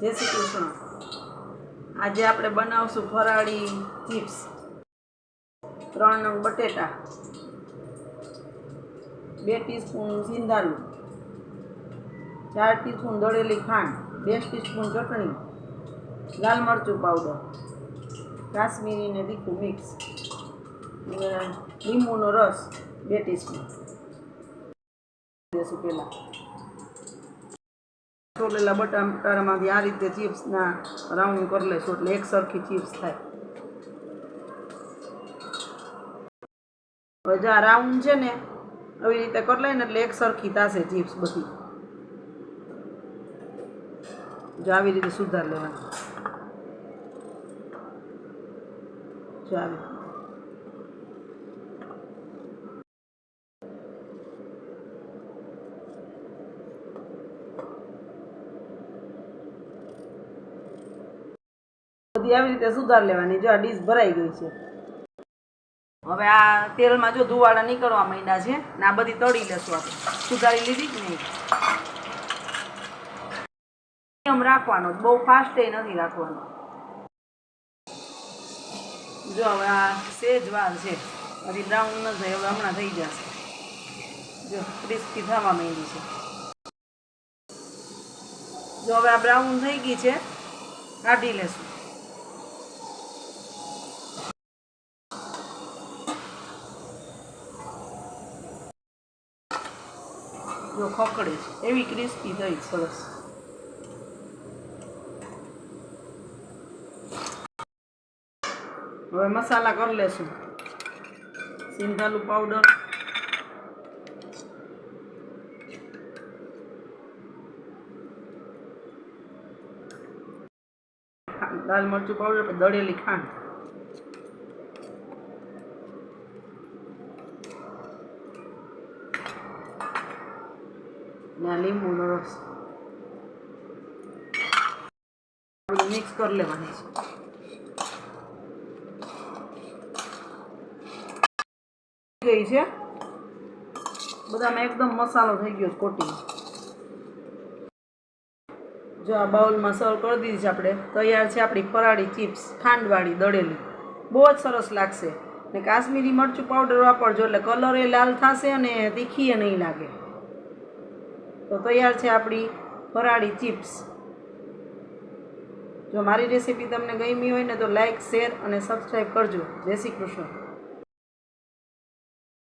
જય શ્રી કૃષ્ણ. આજે આપણે બનાવશું ફરાળી ચિપ્સ. ત્રણ નંગ બટેટા. બે ટીસ્પૂન સિંધાલું ચાર ટીસ્પૂન દળેલી ખાંડ. બે ટીસ્પૂન ચટણી. લાલ મરચું પાવડર. કાશ્મીરી ને તીખું મિક્સ. લીંબુનો રસ બે ટીસ્પૂન. દેશું પહેલાં. છોલેલા બટાટામાંથી આ રીતે ચિપ્સના રાઉન્ડ કરી લેશું એટલે એક સરખી ચિપ્સ થાય. હવે જે આ રાઉન્ડ છે ને, આવી રીતે કરી લઈને એટલે એક સરખી થશે ચિપ્સ બધી. જો આવી રીતે સુધાર લેવાની. જો આવી બધી આવી રીતે સુધાર લેવાની, જો આ ડીશ ભરાઈ ગઈ છે. હવે આ તેલમાં જો ધુવાડા નીકળવા માંડ્યા છે ને આ બધી તળી લેશું આપણે. સુધારી લીધી જ નહીં? નિયમ રાખવાનો બહુ ફાસ્ટ નથી રાખવાનો. જો હવે આ સેજ વાર છે, હજી બ્રાઉન ન થાય, હવે હમણાં થઈ જશે. જો ક્રિસ્પી થવા માંડી છે. જો હવે આ બ્રાઉન થઈ ગઈ છે, કાઢી લેશું. જો ખકડે છે. એવી ક્રિસ્પી થઈ, સરસ. હવે મસાલા કરી લેશું. સિંધાલું પાવડર લાલ મરચું પાવડર દળેલી ખાંડ. ને લીંબુનો રસ. મિક્સ કરી લેવાની છે. ગઈ છે. બધામાં એકદમ મસાલો થઈ ગયો કોટી જો આ બાઉલમાં સર્વ કરી દીધી છે આપણે. તૈયાર છે આપણી ફરાળી ચિપ્સ, ખાંડવાળી દળેલી. બહુ જ સરસ લાગશે. ને કાશ્મીરી મરચું પાવડર વાપરજો એટલે કલર એ લાલ થશે અને તીખી એ નહીં લાગે. તો તૈયાર છે આપણી ફરાળી ચિપ્સ. જો મારી રેસીપી તમને ગમી હોય ને તો લાઈક, શેર અને સબસ્ક્રાઈબ કરજો. જય શ્રી કૃષ્ણ.